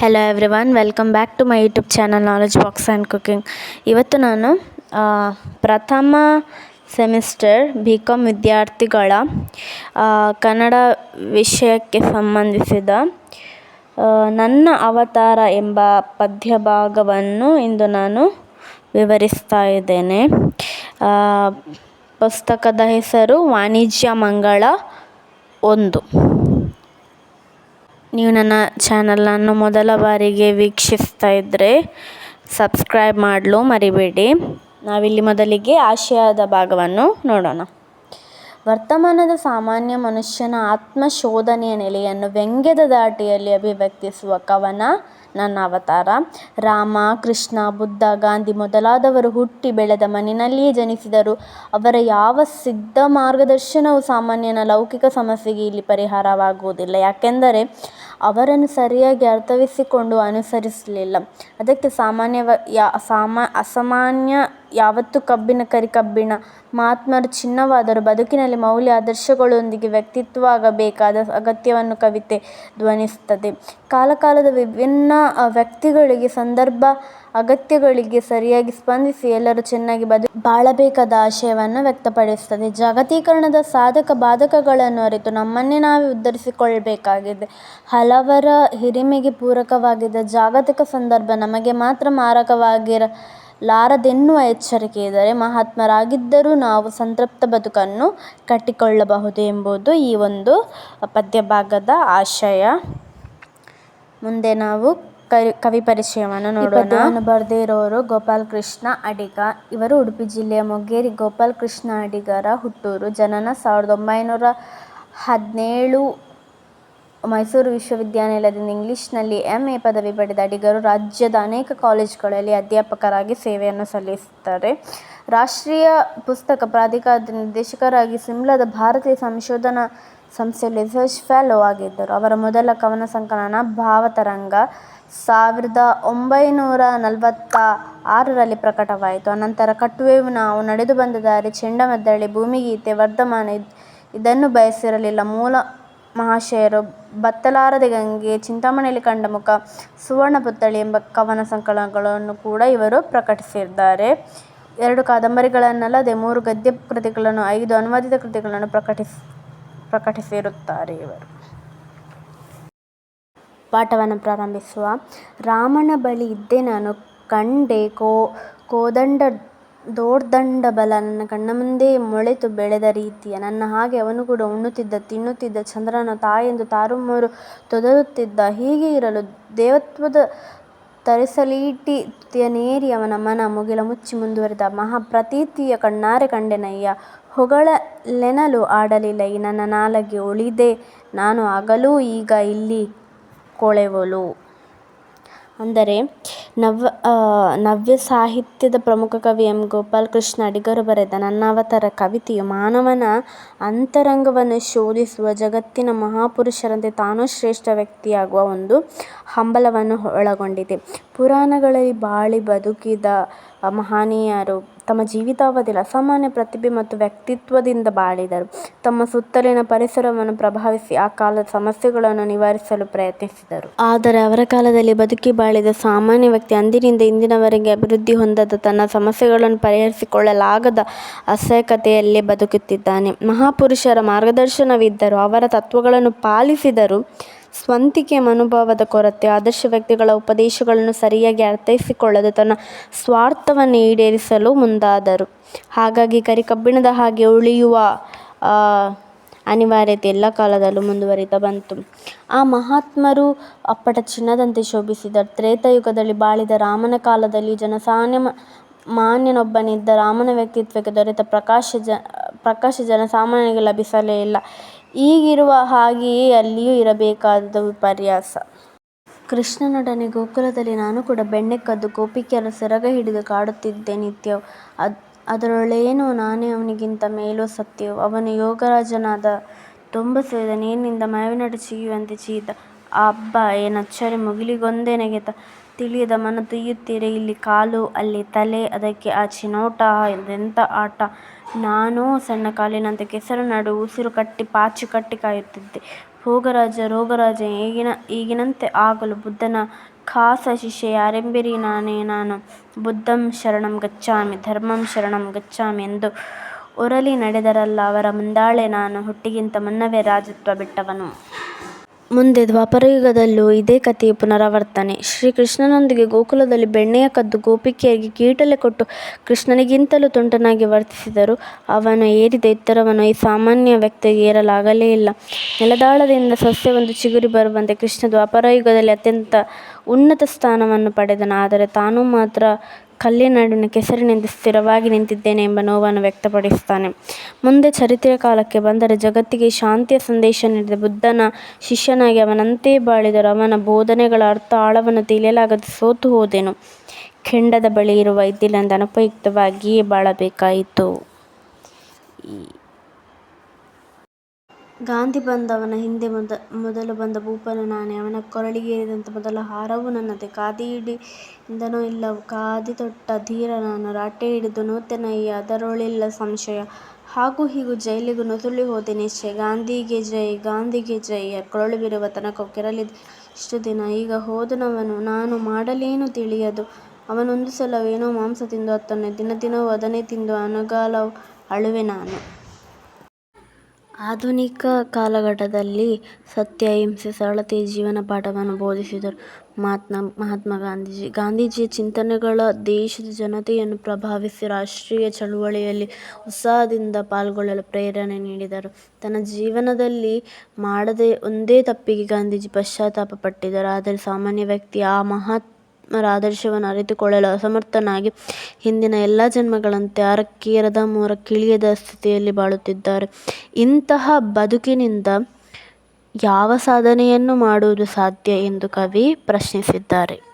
Hello everyone welcome back to my YouTube channel knowledge box and cooking ಇವತ್ತು ನಾನು ಪ್ರಥಮ semester B com ವಿದ್ಯಾರ್ಥಿಗಳ ಕನ್ನಡ ವಿಷಯಕ್ಕೆ ಸಂಬಂಧಿಸಿದ ನನ್ನ ಅವತಾರ ಎಂಬ ಪದ್ಯ ಭಾಗವನ್ನು ಇಂದು ನಾನು ವಿವರಿಸ್ತಾ ಇದ್ದೇನೆ. ಪುಸ್ತಕದ ಹೆಸರು ವಾಣಿಜ್ಯ ಮಂಗಳ ಒಂದು. ನೀವು ನನ್ನ ಚಾನಲನ್ನು ಮೊದಲ ಬಾರಿಗೆ ವೀಕ್ಷಿಸ್ತಾ ಇದ್ದರೆ ಸಬ್ಸ್ಕ್ರೈಬ್ ಮಾಡಲು ಮರಿಬೇಡಿ. ನಾವಿಲ್ಲಿ ಮೊದಲಿಗೆ ಆಶಯದ ಭಾಗವನ್ನು ನೋಡೋಣ. ವರ್ತಮಾನದ ಸಾಮಾನ್ಯ ಮನುಷ್ಯನ ಆತ್ಮಶೋಧನೆಯ ನೆಲೆಯನ್ನು ವ್ಯಂಗ್ಯದ ದಾಟಿಯಲ್ಲಿ ಅಭಿವ್ಯಕ್ತಿಸುವ ಕವನ ನನ್ನ ಅವತಾರ. ರಾಮ, ಕೃಷ್ಣ, ಬುದ್ಧ, ಗಾಂಧಿ ಮೊದಲಾದವರು ಹುಟ್ಟಿ ಬೆಳೆದ ಮಣ್ಣಿನಲ್ಲಿಯೇ ಜನಿಸಿದರು. ಅವರ ಯಾವ ಸಿದ್ಧ ಮಾರ್ಗದರ್ಶನವು ಸಾಮಾನ್ಯನ ಲೌಕಿಕ ಸಮಸ್ಯೆಗೆ ಇಲ್ಲಿ ಪರಿಹಾರವಾಗುವುದಿಲ್ಲ. ಯಾಕೆಂದರೆ ಅವರನ್ನು ಸರಿಯಾಗಿ ಅರ್ಥವಿಸಿಕೊಂಡು ಅನುಸರಿಸಲಿಲ್ಲ. ಅದಕ್ಕೆ ಸಾಮಾನ್ಯವ, ಯಾ, ಸಾಮಾ, ಅಸಾಮಾನ್ಯ ಯಾವತ್ತೂ ಕಬ್ಬಿನ ಕರಿ ಕಬ್ಬಿಣ, ಮಹಾತ್ಮರು ಚಿನ್ನವಾದರು ಬದುಕಿನಲ್ಲಿ ಮೌಲ್ಯ ಆದರ್ಶಗಳೊಂದಿಗೆ ವ್ಯಕ್ತಿತ್ವ ಆಗಬೇಕಾದ ಅಗತ್ಯವನ್ನು ಕವಿತೆ ಧ್ವನಿಸುತ್ತದೆ. ಕಾಲಕಾಲದ ವಿಭಿನ್ನ ವ್ಯಕ್ತಿಗಳಿಗೆ ಸಂದರ್ಭ ಅಗತ್ಯಗಳಿಗೆ ಸರಿಯಾಗಿ ಸ್ಪಂದಿಸಿ ಎಲ್ಲರೂ ಚೆನ್ನಾಗಿ ಬದು, ಬಾಳಬೇಕಾದ ಆಶಯವನ್ನು ವ್ಯಕ್ತಪಡಿಸುತ್ತದೆ ಜಾಗತೀಕರಣದ ಸಾಧಕ ಬಾಧಕಗಳನ್ನು ಅರಿತು ನಮ್ಮನ್ನೇ ನಾವೇ ಉದ್ಧರಿಸಿಕೊಳ್ಳಬೇಕಾಗಿದೆ. ಹಲವರ ಹಿರಿಮೆಗೆ ಪೂರಕವಾಗಿದ್ದ ಜಾಗತಿಕ ಸಂದರ್ಭ ನಮಗೆ ಮಾತ್ರ ಮಾರಕವಾಗಿರಲಾರದೆನ್ನುವ ಎಚ್ಚರಿಕೆ ಇದ್ದರೆ ಮಹಾತ್ಮರಾಗಿದ್ದರೂ ನಾವು ಸಂತೃಪ್ತ ಬದುಕನ್ನು ಕಟ್ಟಿಕೊಳ್ಳಬಹುದು ಎಂಬುದು ಈ ಒಂದು ಪದ್ಯಭಾಗದ ಆಶಯ. ಮುಂದೆ ನಾವು ಕವಿ ಕವಿ ಪರಿಚಯವನ್ನು ನೋಡೋಣ. ಬರೆದಿರೋರು ಗೋಪಾಲ್ ಕೃಷ್ಣ ಅಡಿಗ. ಇವರು ಉಡುಪಿ ಜಿಲ್ಲೆಯ ಮೊಗೇರಿ ಗೋಪಾಲ್ ಕೃಷ್ಣ ಅಡಿಗರ ಹುಟ್ಟೂರು. ಜನನ ಸಾವಿರದ ಒಂಬೈನೂರ ಹದಿನೇಳು ಮೈಸೂರು ವಿಶ್ವವಿದ್ಯಾನಿಲಯದಿಂದ ಇಂಗ್ಲಿಷ್ನಲ್ಲಿ ಎಂ ಎ ಪದವಿ ಪಡೆದ ಅಡಿಗರು ರಾಜ್ಯದ ಅನೇಕ ಕಾಲೇಜುಗಳಲ್ಲಿ ಅಧ್ಯಾಪಕರಾಗಿ ಸೇವೆಯನ್ನು ಸಲ್ಲಿಸುತ್ತಾರೆ. ರಾಷ್ಟ್ರೀಯ ಪುಸ್ತಕ ಪ್ರಾಧಿಕಾರದ ನಿರ್ದೇಶಕರಾಗಿ ಸಿಮ್ಲಾದ ಭಾರತೀಯ ಸಂಶೋಧನಾ ಸಂಸ್ಥೆಯಲ್ಲಿ ರಿಸರ್ಚ್ ಫೆಲೋ ಆಗಿದ್ದರು. ಅವರ ಮೊದಲ ಕವನ ಸಂಕಲನ ಭಾವತರಂಗ ಸಾವಿರದ ಒಂಬೈನೂರ ನಲವತ್ತ ಆರರಲ್ಲಿ ಪ್ರಕಟವಾಯಿತು. ಅನಂತರ ಕಟ್ಟುವೆವು ನಾವು ನಡೆದು ಬಂದ ದಾರಿ ಚೆಂಡಮದ್ದಳೆ ಭೂಮಿಗೀತೆ ವರ್ಧಮಾನ ಇದ್- ಇದನ್ನು ಬಯಸಿರಲಿಲ್ಲ. ಮೂಲ ಮಹಾಶಯರು ಬತ್ತಲಾರದೆ ಗಂಗೆ, ಚಿಂತಾಮಣಿಯಲ್ಲಿ ಕಂಡ ಮುಖ ಸುವರ್ಣ ಪುತ್ಥಳಿ ಎಂಬ ಕವನ ಸಂಕಲನಗಳನ್ನು ಕೂಡ ಇವರು ಪ್ರಕಟಿಸಿದ್ದಾರೆ. ಎರಡು ಕಾದಂಬರಿಗಳನ್ನಲ್ಲದೆ ಮೂರು ಗದ್ಯ ಕೃತಿಗಳನ್ನು ಐದು ಅನುವಾದಿತ ಕೃತಿಗಳನ್ನು ಪ್ರಕಟಿಸ್ ಪ್ರಕಟಿಸಿರುತ್ತಾರೆ ಇವರು. ಪಾಠವನ್ನು ಪ್ರಾರಂಭಿಸುವ. ರಾಮನ ಬಳಿ ಇದ್ದೆ ನಾನು ಕಂಡೆ ಕೋ, ಕೋದಂಡ, ದೋರ್ದಂಡ ಬಲ ನನ್ನ ಕಣ್ಣ ಮುಂದೆ ಮೊಳೆತು ಬೆಳೆದ ರೀತಿಯ. ನನ್ನ ಹಾಗೆ ಅವನು ಕೂಡ ಉಣ್ಣುತ್ತಿದ್ದ, ತಿನ್ನುತ್ತಿದ್ದ ಚಂದ್ರನ ತಾಯೆಂದು ತಾರುಮಾರು ತೊದಲುತ್ತಿದ್ದ ಹೀಗೆ ಇರಲು ದೇವತ್ವದ ತರಿಸಲೀಟಿ ತುತಿಯನೇರಿ ಅವನ ಮನ ಮುಗಿಲ ಮುಚ್ಚಿ ಮುಂದುವರಿದ ಮಹಾಪ್ರತೀತಿಯ ಕಣ್ಣಾರೆ ಕಂಡೆನಯ್ಯ, ಹೊಗಳಲೆನಲು ಆಡಲಿಲ್ಲ, ಈ ನನ್ನ ನಾಲಗೆ ಉಳಿದೆ, ನಾನು ಆಗಲೂ ಈಗ ಇಲ್ಲಿ ಕೊಳೆವಳು ಅಂದರೆ ನವ ನವ್ಯ ಸಾಹಿತ್ಯದ ಪ್ರಮುಖ ಕವಿ ಎಂ. ಗೋಪಾಲ್ ಕೃಷ್ಣ ಅಡಿಗರು ಬರೆದ ನನ್ನ ಅವತಾರ ಕವಿತೆಯು ಮಾನವನ ಅಂತರಂಗವನ್ನು ಶೋಧಿಸುವ ಜಗತ್ತಿನ ಮಹಾಪುರುಷರಂತೆ ತಾನೂ ಶ್ರೇಷ್ಠ ವ್ಯಕ್ತಿಯಾಗುವ ಒಂದು ಹಂಬಲವನ್ನು ಒಳಗೊಂಡಿದೆ. ಪುರಾಣಗಳಲ್ಲಿ ಬಾಳಿ ಬದುಕಿದ ಮಹನೀಯರು ತಮ್ಮ ಜೀವಿತಾವಧಿಯಲ್ಲಿ ಅಸಾಮಾನ್ಯ ಪ್ರತಿಭೆ ಮತ್ತು ವ್ಯಕ್ತಿತ್ವದಿಂದ ಬಾಳಿದರು. ತಮ್ಮ ಸುತ್ತಲಿನ ಪರಿಸರವನ್ನು ಪ್ರಭಾವಿಸಿ ಆ ಕಾಲದ ಸಮಸ್ಯೆಗಳನ್ನು ನಿವಾರಿಸಲು ಪ್ರಯತ್ನಿಸಿದರು. ಆದರೆ ಅವರ ಕಾಲದಲ್ಲಿ ಬದುಕಿ ಬಾಳಿದ ಸಾಮಾನ್ಯ ವ್ಯಕ್ತಿ ಅಂದಿನಿಂದ ಇಂದಿನವರೆಗೆ ಅಭಿವೃದ್ಧಿ ಹೊಂದದ ತನ್ನ ಸಮಸ್ಯೆಗಳನ್ನು ಪರಿಹರಿಸಿಕೊಳ್ಳಲಾಗದ ಅಸಹಾಯಕತೆಯಲ್ಲೇ ಬದುಕುತ್ತಿದ್ದಾನೆ. ಮಹಾಪುರುಷರ ಮಾರ್ಗದರ್ಶನವಿದ್ದರೂ ಅವರ ತತ್ವಗಳನ್ನು ಪಾಲಿಸಿದರೂ ಸ್ವಂತಿಕೆ ಮನೋಭಾವದ ಕೊರತೆ, ಆದರ್ಶ ವ್ಯಕ್ತಿಗಳ ಉಪದೇಶಗಳನ್ನು ಸರಿಯಾಗಿ ಅರ್ಥೈಸಿಕೊಳ್ಳದೆ ತನ್ನ ಸ್ವಾರ್ಥವನ್ನು ಈಡೇರಿಸಲು ಮುಂದಾದರು. ಹಾಗಾಗಿ ಕರಿಕಬ್ಬಿಣದ ಹಾಗೆ ಉಳಿಯುವ ಅನಿವಾರ್ಯತೆ ಎಲ್ಲ ಕಾಲದಲ್ಲೂ ಮುಂದುವರಿತಾ ಬಂತು. ಆ ಮಹಾತ್ಮರು ಅಪ್ಪಟ ಚಿನ್ನದಂತೆ ಶೋಭಿಸಿದ ತ್ರೇತಾಯುಗದಲ್ಲಿ ಬಾಳಿದ ರಾಮನ ಕಾಲದಲ್ಲಿ ಜನಸಾನ್ಯ ಮಾನ್ಯನೊಬ್ಬನಿದ್ದ ರಾಮನ ವ್ಯಕ್ತಿತ್ವಕ್ಕೆ ದೊರೆತ ಪ್ರಕಾಶ ಜ, ಪ್ರಕಾಶ ಜನಸಾಮಾನ್ಯನಿಗೆ ಲಭಿಸಲೇ ಇಲ್ಲ. ಈಗಿರುವ ಹಾಗೆಯೇ ಅಲ್ಲಿಯೂ ಇರಬೇಕಾದ ವಿಪರ್ಯಾಸ. ಕೃಷ್ಣನೊಡನೆ ಗೋಕುಲದಲ್ಲಿ ನಾನು ಕೂಡ ಬೆಣ್ಣೆ ಕದ್ದು ಗೋಪಿಕೆಯರ ಸೆರಗ ಹಿಡಿದು ಕಾಡುತ್ತಿದ್ದೆ ನಿತ್ಯವೂ ಅದ್ ಅದರೊಳೇನೋ ನಾನೇ ಅವನಿಗಿಂತ ಮೇಲೋ ಸತ್ಯವು ಅವನು ಯೋಗರಾಜನಾದ ತುಂಬ ಸೇದ ನೀರಿನಿಂದ ಮಾವಿನಡು ಚೀಯುವಂತೆ ಚಿಗಿದ ಅಬ್ಬಾ ಏನಚ್ಚರಿ ಮುಗಿಲಿಗೊಂದೇ ನೆಗೆತ ತಿಳಿಯದ ಮನ ತುಯ್ಯುತ್ತೀರೆ. ಇಲ್ಲಿ ಕಾಲು, ಅಲ್ಲಿ ತಲೆ, ಅದಕ್ಕೆ ಆ ಚಿನೋಟ ಇದೆಂಥ ಆಟ. ನಾನೋ ಸಣ್ಣ ಕಾಲಿನಂತೆ ಕೆಸರು ನಡು, ಉಸಿರು ಕಟ್ಟಿ, ಪಾಚಿ ಕಟ್ಟಿ ಕಾಯುತ್ತಿದ್ದೆ. ಭೋಗರಾಜ, ರೋಗರಾಜ, ಈಗಿನ, ಈಗಿನಂತೆ ಆಗಲು ಬುದ್ಧನ ಖಾಸ ಶಿಷ್ಯ ಯಾರೆಂಬಿರಿ ನಾನೇ ನಾನು. ಬುದ್ಧಂ ಶರಣಂ ಗಚ್ಚಾಮಿ ಧರ್ಮಂ ಶರಣಂ ಗಚ್ಚಾಮಿ ಎಂದು ಒರಲಿ ನಡೆದರಲ್ಲ ಅವರ ಮುಂದಾಳೆ ನಾನು. ಹುಟ್ಟಿಗಿಂತ ಮುನ್ನವೇ ರಾಜತ್ವ ಬಿಟ್ಟವನು. ಮುಂದೆ ದ್ವಾಪರಯುಗದಲ್ಲೂ ಇದೇ ಕಥೆಯ ಪುನರಾವರ್ತನೆ. ಶ್ರೀಕೃಷ್ಣನೊಂದಿಗೆ ಗೋಕುಲದಲ್ಲಿ ಬೆಣ್ಣೆಯ ಕದ್ದು ಗೋಪಿಕೆಯಾಗಿ ಕೀಟಲೆ ಕೊಟ್ಟು ಕೃಷ್ಣನಿಗಿಂತಲೂ ತುಂಟನಾಗಿ ವರ್ತಿಸಿದರು ಅವನು ಏರಿದ ಎತ್ತರವನ್ನು ಈ ಸಾಮಾನ್ಯ ವ್ಯಕ್ತಿಗೆ ಏರಲಾಗಲೇ ಇಲ್ಲ. ನೆಲದಾಳದಿಂದ ಸಸ್ಯವೊಂದು ಚಿಗುರಿ ಬರುವಂತೆ ಕೃಷ್ಣ ದ್ವಾಪರಯುಗದಲ್ಲಿ ಅತ್ಯಂತ ಉನ್ನತ ಸ್ಥಾನವನ್ನು ಪಡೆದನು. ಆದರೆ ತಾನು ಮಾತ್ರ ಕಲ್ಲಿನ ನಡುವಿನ ಕೆಸರಿನಂತೆ ಸ್ಥಿರವಾಗಿ ನಿಂತಿದ್ದೇನೆ ಎಂಬ ನೋವನ್ನು ವ್ಯಕ್ತಪಡಿಸುತ್ತಾನೆ. ಮುಂದೆ ಚರಿತ್ರೆಯ ಕಾಲಕ್ಕೆ ಬಂದರೆ ಜಗತ್ತಿಗೆ ಶಾಂತಿಯ ಸಂದೇಶ ನೀಡಿದ ಬುದ್ಧನ ಶಿಷ್ಯನಾಗಿ ಅವನಂತೆ ಬಾಳಿದರು ಅವನ ಬೋಧನೆಗಳ ಅರ್ಥ ಆಳವನ್ನು ತಿಳಿಯಲಾಗದೆ ಸೋತು ಹೋದೆನು. ಕೆಂಡದ ಬಳಿ ಇರುವ ಇದ್ದಿಲ್ಲ ಅನುಪಯುಕ್ತವಾಗಿಯೇ ಬಾಳಬೇಕಾಯಿತು. ಗಾಂಧಿ ಬಂದವನ ಹಿಂದೆ ಮೊದ, ಮೊದಲು ಬಂದ ಭೂಪನ ನಾನೇ. ಅವನ ಕೊರಳಿಗೇರಿದಂಥ ಮೊದಲ ಹಾರವೂ ನನ್ನದೇ. ಇಂದನೋ ಇಲ್ಲವೋ ಖಾದಿ ತೊಟ್ಟ ಧೀರ ನಾನು. ರಾಟೆ ಹಿಡಿದು ನೂತನಯ್ಯ ಅದರೊಳಿಲ್ಲ ಸಂಶಯ. ಹಾಗೂ ಹೀಗೂ ಜೈಲಿಗೂ ನುಸುಳಿ ಹೋದೆ ನಿಶ್ಚಯ. ಗಾಂಧಿಗೆ ಜೈ ಗಾಂಧಿಗೆ ಜೈ, ಕೊರಳು ಬಿರುವ ಕೆರಳಿದೆ ಇಷ್ಟು ದಿನ. ಈಗ ಹೋದನವನು, ನಾನು ಮಾಡಲೇನು ತಿಳಿಯದು. ಅವನೊಂದು ಸಲವೇನೋ ಮಾಂಸ ತಿಂದು ಅತ್ತನು. ದಿನ, ದಿನವೂ ಅದನ್ನೇ ತಿಂದು ಅನುಗಾಲ ಅಳುವೆ ನಾನು. ಆಧುನಿಕ ಕಾಲಘಟ್ಟದಲ್ಲಿ ಸತ್ಯ ಅಹಿಂಸೆ ಸರಳತೆ, ಜೀವನ ಪಾಠವನ್ನು ಬೋಧಿಸಿದರು ಮಹಾತ್ಮ ಮಹಾತ್ಮ ಗಾಂಧೀಜಿ. ಗಾಂಧೀಜಿಯ ಚಿಂತನೆಗಳ ದೇಶದ ಜನತೆಯನ್ನು ಪ್ರಭಾವಿಸಿ ರಾಷ್ಟ್ರೀಯ ಚಳುವಳಿಯಲ್ಲಿ ಉತ್ಸಾಹದಿಂದ ಪಾಲ್ಗೊಳ್ಳಲು ಪ್ರೇರಣೆ ನೀಡಿದರು ತನ್ನ ಜೀವನದಲ್ಲಿ ಮಾಡದೆ ಒಂದೇ ತಪ್ಪಿಗೆ ಗಾಂಧೀಜಿ ಪಶ್ಚಾತ್ತಾಪ ಪಟ್ಟಿದ್ದರು. ಆದರೆ ಸಾಮಾನ್ಯ ವ್ಯಕ್ತಿ ಆ ಮಹಾತ್ಮರ ಆದರ್ಶವನ್ನು ಅರಿತುಕೊಳ್ಳಲು ಅಸಮರ್ಥನಾಗಿ ಹಿಂದಿನ ಎಲ್ಲ ಜನ್ಮಗಳಂತೆ ಅರಕಿಯರದ ಮೂರ ಕಿಳಿಯದ ಸ್ಥಿತಿಯಲ್ಲಿ ಬಾಳುತ್ತಿದ್ದಾರೆ. ಇಂತಹ ಬದುಕಿನಿಂದ ಯಾವ ಸಾಧನೆಯನ್ನು ಮಾಡುವುದು ಸಾಧ್ಯ ಎಂದು ಕವಿ ಪ್ರಶ್ನಿಸಿದ್ದಾರೆ.